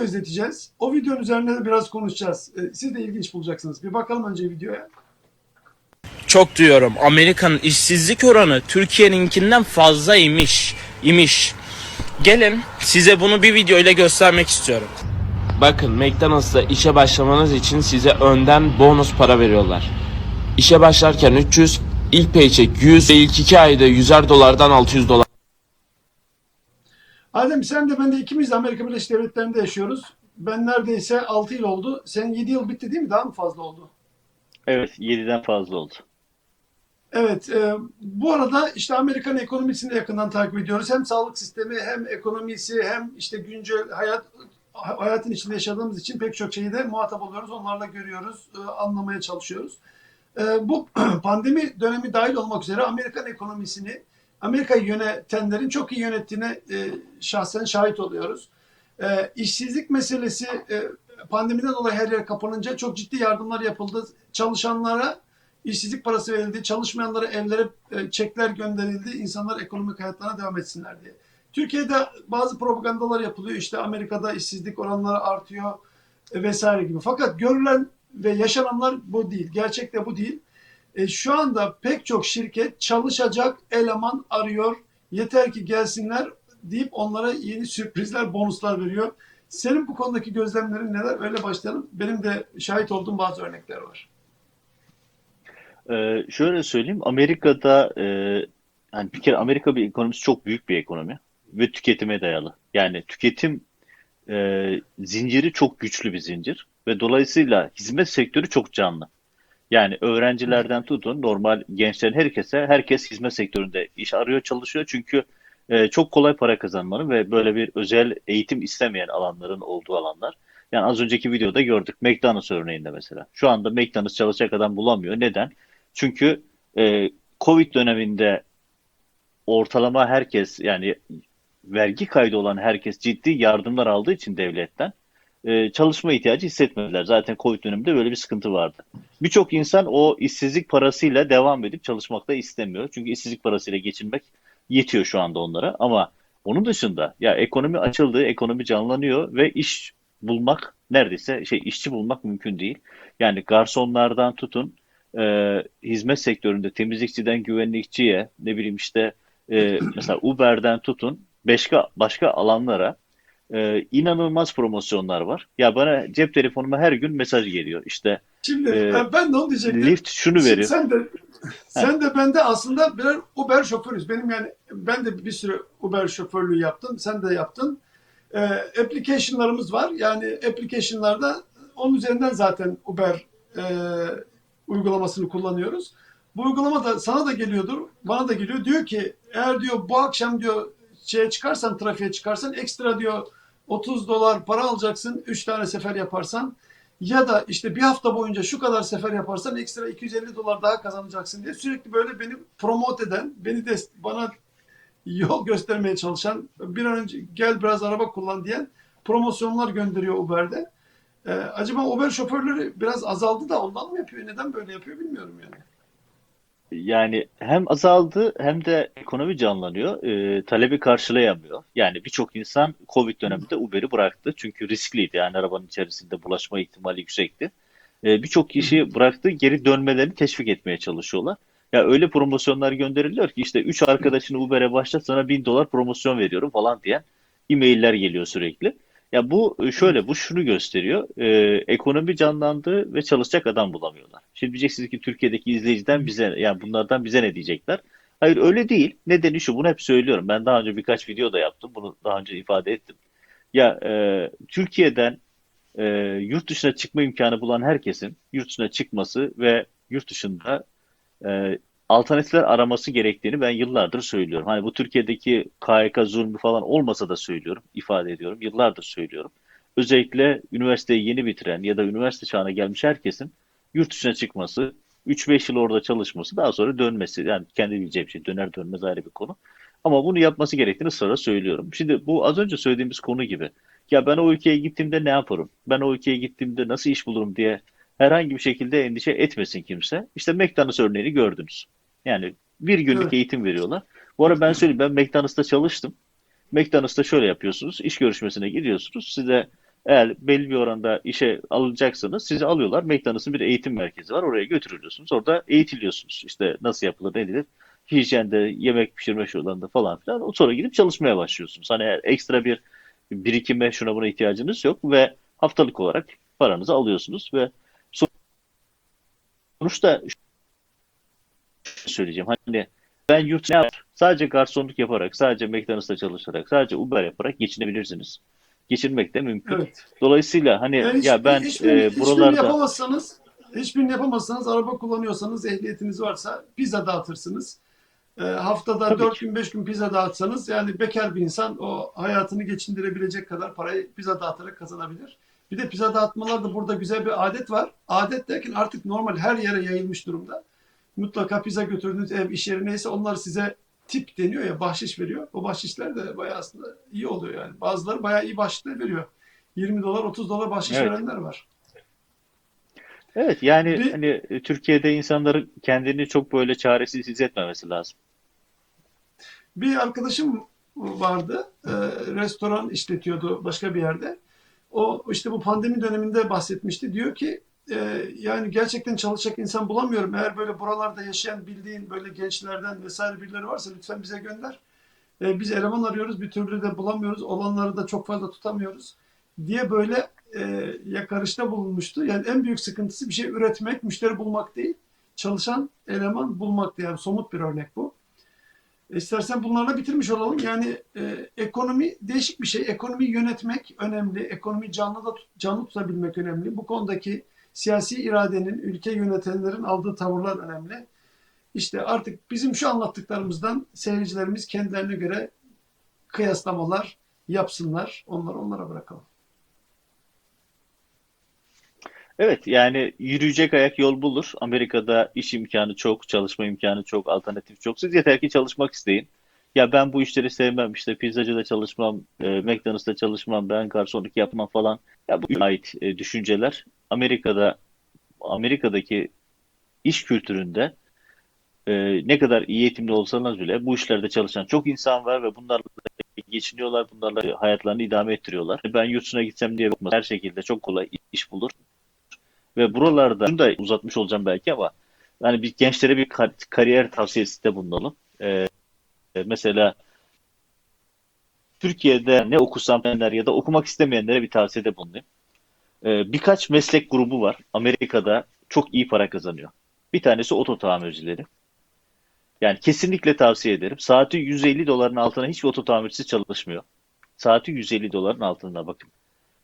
video izleteceğiz. O videonun üzerine de biraz konuşacağız. Ee, Siz de ilginç bulacaksınız. Bir bakalım önce videoya. Çok diyorum Amerika'nın işsizlik oranı Türkiye'ninkinden fazla imiş. imiş. Gelin size bunu bir video ile göstermek istiyorum. Bakın McDonald's'ta işe başlamanız için size önden bonus para veriyorlar. İşe başlarken 300, ilk paycheck 100 ve ilk 2 ayda 100'er dolardan 600 dolar. Adem sen de ben de ikimiz de Amerika Birleşik Devletleri'nde yaşıyoruz. Ben neredeyse 6 yıl oldu. Senin 7 yıl bitti değil mi? Daha mı fazla oldu? Evet, 7'den fazla oldu. Evet, e, bu arada işte Amerikan ekonomisini de yakından takip ediyoruz. Hem sağlık sistemi hem ekonomisi hem işte güncel hayat hayatın içinde yaşadığımız için pek çok şeyi de muhatap oluyoruz. Onlarla görüyoruz, e, anlamaya çalışıyoruz. E, bu pandemi dönemi dahil olmak üzere Amerikan ekonomisini Amerika'yı yönetenlerin çok iyi yönettiğine e, şahsen şahit oluyoruz. E, işsizlik meselesi e, pandemiden dolayı her yer kapanınca çok ciddi yardımlar yapıldı. Çalışanlara işsizlik parası verildi, çalışmayanlara evlere e, çekler gönderildi, insanlar ekonomik hayatlarına devam etsinler diye. Türkiye'de bazı propagandalar yapılıyor. İşte Amerika'da işsizlik oranları artıyor e, vesaire gibi. Fakat görülen ve yaşananlar bu değil. Gerçek de bu değil. E, şu anda pek çok şirket çalışacak eleman arıyor. Yeter ki gelsinler deyip onlara yeni sürprizler, bonuslar veriyor. Senin bu konudaki gözlemlerin neler? Öyle başlayalım. Benim de şahit olduğum bazı örnekler var. Ee, şöyle söyleyeyim, Amerika'da e, yani bir kere Amerika bir ekonomisi çok büyük bir ekonomi ve tüketime dayalı. Yani tüketim e, zinciri çok güçlü bir zincir ve dolayısıyla hizmet sektörü çok canlı. Yani öğrencilerden tutun normal gençlerin herkese herkes hizmet sektöründe iş arıyor çalışıyor çünkü e, çok kolay para kazanmanın ve böyle bir özel eğitim istemeyen alanların olduğu alanlar. Yani az önceki videoda gördük McDonald's örneğinde mesela. Şu anda McDonald's çalışacak adam bulamıyor. Neden? Çünkü e, Covid döneminde ortalama herkes yani vergi kaydı olan herkes ciddi yardımlar aldığı için devletten e, çalışma ihtiyacı hissetmediler. Zaten Covid döneminde böyle bir sıkıntı vardı. Birçok insan o işsizlik parasıyla devam edip çalışmak da istemiyor. Çünkü işsizlik parasıyla geçinmek yetiyor şu anda onlara. Ama onun dışında ya ekonomi açıldı, ekonomi canlanıyor ve iş bulmak neredeyse şey işçi bulmak mümkün değil. Yani garsonlardan tutun e, hizmet sektöründe temizlikçiden güvenlikçiye ne bileyim işte e, mesela Uber'den tutun başka başka alanlara e, inanılmaz promosyonlar var. Ya bana cep telefonuma her gün mesaj geliyor. İşte Şimdi e, ben de onu diyecektim. Lift şunu veriyor. Sen de sen de ben de aslında birer Uber şoförüz. Benim yani ben de bir süre Uber şoförlüğü yaptım. Sen de yaptın. Ee, application'larımız var. Yani application'larda onun üzerinden zaten Uber e, uygulamasını kullanıyoruz. Bu uygulama da sana da geliyordur. Bana da geliyor. Diyor ki eğer diyor bu akşam diyor şeye çıkarsan trafiğe çıkarsan ekstra diyor 30 dolar para alacaksın 3 tane sefer yaparsan ya da işte bir hafta boyunca şu kadar sefer yaparsan ekstra 250 dolar daha kazanacaksın diye sürekli böyle beni promote eden, beni de bana yol göstermeye çalışan, bir an önce gel biraz araba kullan diyen promosyonlar gönderiyor Uber'de. Ee, acaba Uber şoförleri biraz azaldı da ondan mı yapıyor? Neden böyle yapıyor bilmiyorum yani. Yani hem azaldı hem de ekonomi canlanıyor. E, talebi karşılayamıyor. Yani birçok insan Covid döneminde Uber'i bıraktı. Çünkü riskliydi. Yani arabanın içerisinde bulaşma ihtimali yüksekti. E, birçok kişi bıraktı. Geri dönmelerini teşvik etmeye çalışıyorlar. Ya öyle promosyonlar gönderiliyor ki işte 3 arkadaşını Uber'e başlat sana 1000 dolar promosyon veriyorum falan diyen e-mailler geliyor sürekli. Ya bu şöyle bu şunu gösteriyor. E, ekonomi canlandı ve çalışacak adam bulamıyorlar. Şimdi diyeceksiniz ki Türkiye'deki izleyiciden bize yani bunlardan bize ne diyecekler? Hayır öyle değil. Nedeni şu bunu hep söylüyorum. Ben daha önce birkaç video da yaptım. Bunu daha önce ifade ettim. Ya e, Türkiye'den e, yurt dışına çıkma imkanı bulan herkesin yurt dışına çıkması ve yurt dışında e, alternatifler araması gerektiğini ben yıllardır söylüyorum. Hani bu Türkiye'deki KYK zulmü falan olmasa da söylüyorum, ifade ediyorum. Yıllardır söylüyorum. Özellikle üniversiteyi yeni bitiren ya da üniversite çağına gelmiş herkesin yurt dışına çıkması, 3-5 yıl orada çalışması, daha sonra dönmesi. Yani kendi bileceği bir şey, döner dönmez ayrı bir konu. Ama bunu yapması gerektiğini ısrarla söylüyorum. Şimdi bu az önce söylediğimiz konu gibi. Ya ben o ülkeye gittiğimde ne yaparım? Ben o ülkeye gittiğimde nasıl iş bulurum diye herhangi bir şekilde endişe etmesin kimse. İşte McDonald's örneğini gördünüz. Yani bir günlük Evet. eğitim veriyorlar. Bu arada ben söyleyeyim ben McDonald's'ta çalıştım. McDonald's'ta şöyle yapıyorsunuz. İş görüşmesine gidiyorsunuz. Size Eğer belli bir oranda işe alınacaksanız sizi alıyorlar. McDonald's'ın bir eğitim merkezi var. Oraya götürülüyorsunuz. Orada eğitiliyorsunuz. İşte nasıl yapılır, ne edilir. Hijyende, yemek pişirme şuralarında falan filan. O sonra gidip çalışmaya başlıyorsunuz. Hani eğer ekstra bir birikime şuna buna ihtiyacınız yok ve haftalık olarak paranızı alıyorsunuz ve sonuçta söyleyeceğim. Hani ben yurt ne yapar? Sadece garsonluk yaparak, sadece McDonald's'ta çalışarak, sadece Uber yaparak geçinebilirsiniz. Geçinmek de mümkün. Evet. Dolayısıyla hani Yani hiç- ya ben hiçbirini, e, hiçbirini buralarda yapamazsanız, hiçbirini yapamazsanız araba kullanıyorsanız, ehliyetiniz varsa pizza dağıtırsınız. Ee, haftada Tabii 4 ki. gün 5 gün pizza dağıtsanız yani bekar bir insan o hayatını geçindirebilecek kadar parayı pizza dağıtarak kazanabilir. Bir de pizza dağıtmalar da burada güzel bir adet var. Adet derken artık normal her yere yayılmış durumda. Mutlaka pizza götürdüğünüz ev, iş yeri neyse onlar size tip deniyor ya bahşiş veriyor. O bahşişler de bayağı aslında iyi oluyor yani. Bazıları bayağı iyi bahşişler veriyor. 20 dolar 30 dolar bahşiş Evet. verenler var. evet yani Bir- hani e, Türkiye'de insanların kendini çok böyle çaresiz hissetmemesi lazım. Bir arkadaşım vardı. e, restoran işletiyordu başka bir yerde. O işte bu pandemi döneminde bahsetmişti. Diyor ki e, yani gerçekten çalışacak insan bulamıyorum. Eğer böyle buralarda yaşayan bildiğin böyle gençlerden vesaire birileri varsa lütfen bize gönder. E, biz eleman arıyoruz bir türlü de bulamıyoruz. Olanları da çok fazla tutamıyoruz diye böyle e, yakarışta bulunmuştu. Yani en büyük sıkıntısı bir şey üretmek, müşteri bulmak değil. Çalışan eleman bulmaktı. Yani somut bir örnek bu. E, İstersen bunlarla bitirmiş olalım. Yani e, ekonomi değişik bir şey. Ekonomi yönetmek önemli. Ekonomi canlı da canlı tutabilmek önemli. Bu konudaki siyasi iradenin, ülke yönetenlerin aldığı tavırlar önemli. İşte artık bizim şu anlattıklarımızdan seyircilerimiz kendilerine göre kıyaslamalar yapsınlar. Onları onlara bırakalım. Evet yani yürüyecek ayak yol bulur. Amerika'da iş imkanı çok, çalışma imkanı çok, alternatif çok. Siz yeter ki çalışmak isteyin. Ya ben bu işleri sevmem, işte pizzacıda çalışmam, e, McDonald's'ta çalışmam, ben garsonluk yapmam falan. Ya bu ait e, düşünceler Amerika'da Amerika'daki iş kültüründe e, ne kadar iyi eğitimli olsanız bile bu işlerde çalışan çok insan var ve bunlarla geçiniyorlar, bunlarla hayatlarını idame ettiriyorlar. Ben yurt gitsem diye bakmaz. Her şekilde çok kolay iş bulur. Ve buralarda şunu da uzatmış olacağım belki ama yani bir gençlere bir kar- kariyer tavsiyesinde bulunalım. Ee, mesela Türkiye'de ne okusam ya da okumak istemeyenlere bir tavsiyede bulunayım. Ee, birkaç meslek grubu var. Amerika'da çok iyi para kazanıyor. Bir tanesi oto tamircileri. Yani kesinlikle tavsiye ederim. Saati 150 doların altına hiçbir oto tamircisi çalışmıyor. Saati 150 doların altına bakın.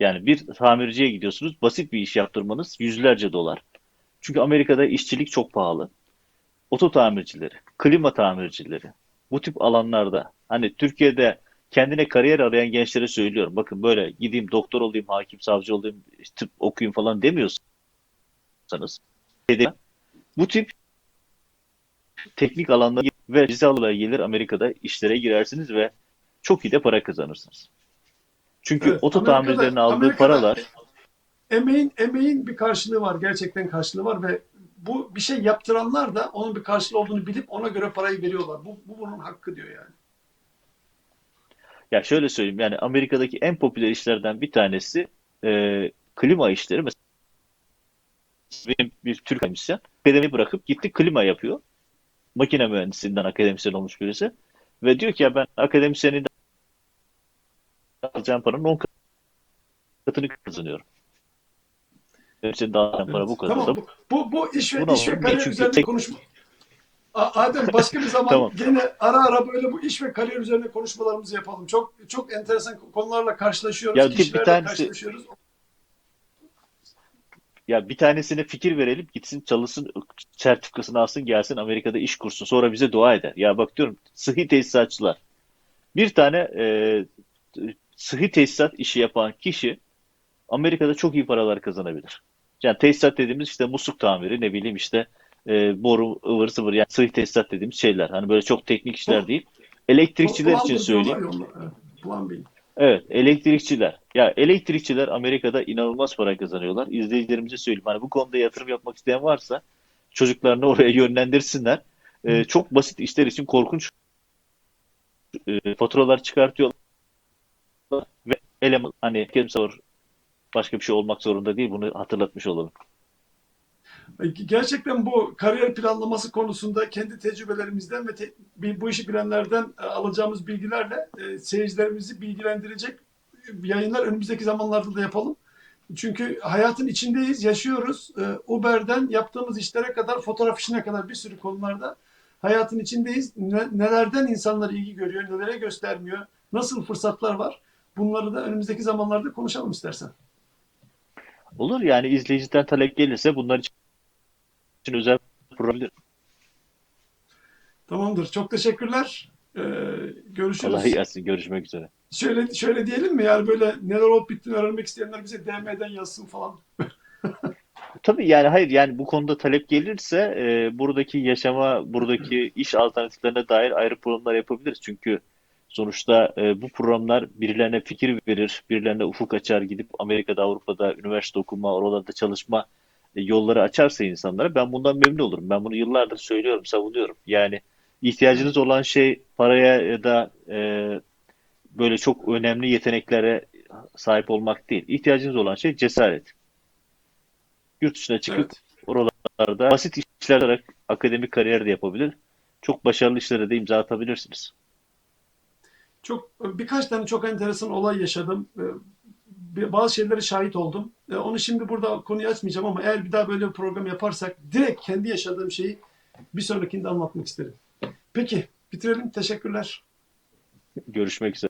Yani bir tamirciye gidiyorsunuz, basit bir iş yaptırmanız yüzlerce dolar. Çünkü Amerika'da işçilik çok pahalı. Oto tamircileri, klima tamircileri, bu tip alanlarda hani Türkiye'de kendine kariyer arayan gençlere söylüyorum. Bakın böyle gideyim doktor olayım, hakim, savcı olayım, tıp okuyayım falan demiyorsanız bu tip teknik alanlara ve almaya gelir Amerika'da işlere girersiniz ve çok iyi de para kazanırsınız. Çünkü Evet, oto tamircilerin aldığı Amerika'da- paralar Emeğin emeğin bir karşılığı var. Gerçekten karşılığı var ve bu bir şey yaptıranlar da onun bir karşılığı olduğunu bilip ona göre parayı veriyorlar. Bu, bu bunun hakkı diyor yani. Ya şöyle söyleyeyim yani Amerika'daki en popüler işlerden bir tanesi e, klima işleri. Mesela benim bir Türk akademisyen akademiyi bırakıp gitti klima yapıyor. Makine mühendisliğinden akademisyen olmuş birisi. Ve diyor ki ya ben akademisyenin alacağım paranın 10 katını kazanıyorum. Akademisyenin alacağım para bu kadar. Tamam. Bu, bu, bu iş ve Buna iş ve kariyer tek- konuşma. Adem başka bir zaman Tamam. gene ara ara böyle bu iş ve kariyer üzerine konuşmalarımızı yapalım. Çok çok enteresan konularla karşılaşıyoruz. Ya bir- bir kişilerle tanesi- karşılaşıyoruz. Ya bir tanesine fikir verelim, gitsin çalışsın, sertifikasını alsın, gelsin Amerika'da iş kursun. Sonra bize dua eder. Ya bak diyorum, sıhhi tesisatçılar. Bir tane e, sıhhi tesisat işi yapan kişi Amerika'da çok iyi paralar kazanabilir. Yani tesisat dediğimiz işte musluk tamiri, ne bileyim işte e, boru, ıvır zıvır yani sıhhi tesisat dediğimiz şeyler. Hani böyle çok teknik işler değil. Elektrikçiler için söyleyeyim. Evet, plumbing. Evet, elektrikçiler. Ya elektrikçiler Amerika'da inanılmaz para kazanıyorlar. İzleyicilerimize söyleyeyim. Hani bu konuda yatırım yapmak isteyen varsa çocuklarını oraya yönlendirsinler. Ee, çok basit işler için korkunç e, faturalar çıkartıyorlar ve eleman hani kimse var Başka bir şey olmak zorunda değil. Bunu hatırlatmış olalım. Gerçekten bu kariyer planlaması konusunda kendi tecrübelerimizden ve te- bu işi bilenlerden e, alacağımız bilgilerle e, seyircilerimizi bilgilendirecek yayınlar önümüzdeki zamanlarda da yapalım. Çünkü hayatın içindeyiz, yaşıyoruz. E, Uber'den yaptığımız işlere kadar, fotoğraf işine kadar bir sürü konularda hayatın içindeyiz. Ne- nelerden insanlar ilgi görüyor, nelere göstermiyor, nasıl fırsatlar var. Bunları da önümüzdeki zamanlarda konuşalım istersen. Olur yani izleyiciden talep gelirse bunlar için özel program. Tamamdır. Çok teşekkürler. E, görüşürüz. Kolay gelsin. Görüşmek üzere. Şöyle şöyle diyelim mi yani böyle neler olup bittiğini öğrenmek isteyenler bize DM'den yazsın falan. Tabii yani hayır yani bu konuda talep gelirse e, buradaki yaşama, buradaki iş alternatiflerine dair ayrı programlar yapabiliriz. Çünkü sonuçta e, bu programlar birilerine fikir verir, birilerine ufuk açar, gidip Amerika'da, Avrupa'da üniversite okuma, oralarda çalışma yolları açarsa insanlara ben bundan memnun olurum. Ben bunu yıllardır söylüyorum, savunuyorum. Yani ihtiyacınız olan şey paraya ya da e, böyle çok önemli yeteneklere sahip olmak değil. İhtiyacınız olan şey cesaret. Yurt dışına çıkıp Evet. oralarda basit işler olarak akademik kariyer de yapabilir. Çok başarılı işlere de imza atabilirsiniz. Çok birkaç tane çok enteresan olay yaşadım. Bir- Bazı şeylere şahit oldum. Ee, Onu şimdi burada konuyu açmayacağım ama eğer bir daha böyle bir program yaparsak direkt kendi yaşadığım şeyi bir sonrakinde anlatmak isterim. Peki bitirelim. Teşekkürler. Görüşmek üzere.